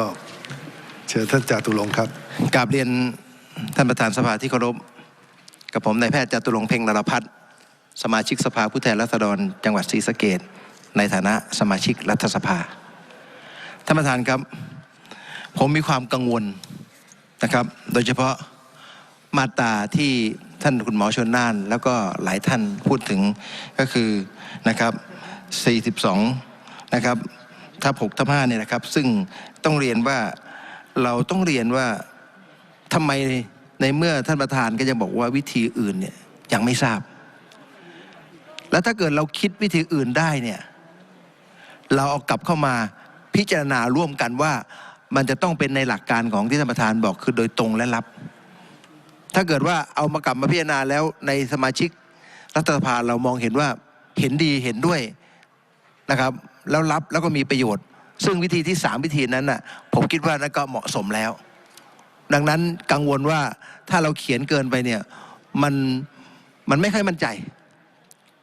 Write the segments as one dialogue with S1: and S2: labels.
S1: ก็เชิญท่านจาตุรงค์ครับ
S2: กราบเรียนท่านประธานสภาที่เคารพกับผมนายแพทย์จตุรงค์เพ่งนรพัฒน์สมาชิกสภาผู้แทนราษฎร จังหวัดศรีสะเกดในฐานะสมาชิกรัฐสภาท่านประธานครับ ผมมีความกังวลนะครับ โดยเฉพาะมาตราที่ท่านคุณหมอชนน่าน แล้วก็หลายท่านพูดถึงก็คือนะครับ 42 นะครับ ทับ6ทับ5เนี่ยนะครับ ซึ่งต้องเรียนว่าเราต้องเรียนว่าทำไมในเมื่อท่านประธานก็ยังบอกว่าวิธีอื่นเนี่ยยังไม่ทราบ แล้วถ้าเกิดเราคิดวิธีอื่นได้เนี่ยเราเอากลับเข้ามาพิจารณาร่วมกันว่ามันจะต้องเป็นในหลักการของที่ท่านประธานบอกคือโดยตรงและรับ ถ้าเกิดว่าเอามากลับมาพิจารณาแล้วในสมาชิกรัฐสภาเรามองเห็นว่าเห็นดีเห็นด้วย นะครับ แล้วรับแล้วก็มีประโยชน์ ซึ่งวิธีที่สามวิธีนั้นน่ะผมคิดว่านั่นก็เหมาะสมแล้ว ดังนั้นกังวลว่าถ้าเราเขียนเกินไปเนี่ยมันมันไม่ค่อยมั่นใจ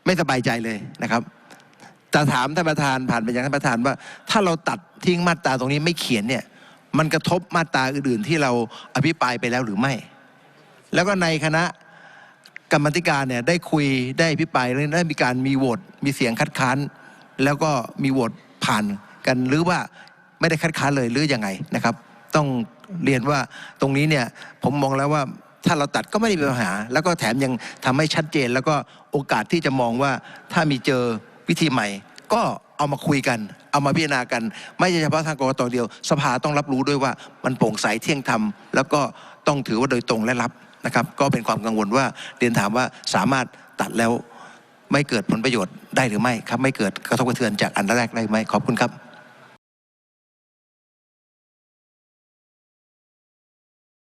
S2: ไม่สบายใจเลยนะครับจะถามท่านประธานผ่านไปยังท่านประธานว่า ถ้าเราตัดทิ้งมาตราตรงนี้ไม่เขียนเนี่ยมันกระทบมาตราอื่นๆ ที่เราอภิปรายไปแล้วหรือไม่ แล้วก็ในคณะกรรมธิการเนี่ยได้คุยได้อภิปรายแล้วได้มีการมีโหวตมีเสียงคัดค้าน แล้วก็มีโหวตผ่านกันหรือว่าไม่ได้คัดค้านเลยหรือยังไงนะครับ ต้องเรียนว่าตรงนี้เนี่ยผมมองแล้วว่าถ้าเราตัดก็ไม่ได้มีปัญหา แล้วก็แถมยังทำให้ชัดเจน แล้วก็โอกาสที่จะมองว่าถ้ามีเจอวิธีใหม่ ก็เอามาคุยกัน เอามาพิจารณากัน ไม่ใช่เฉพาะทางกรกตเดียว สภาต้องรับรู้ด้วยว่ามันโปร่งใสเที่ยงธรรมแล้วก็ต้องถือว่าโดยตรงและรับนะครับ ก็เป็นความกังวลว่าเรียนถามว่าสามารถตัดแล้ว ไม่เกิดผลประโยชน์ได้หรือไม่ครับ ไม่เกิดกระทบกระเทือนจากอันแรกได้ไหมขอบคุณครับ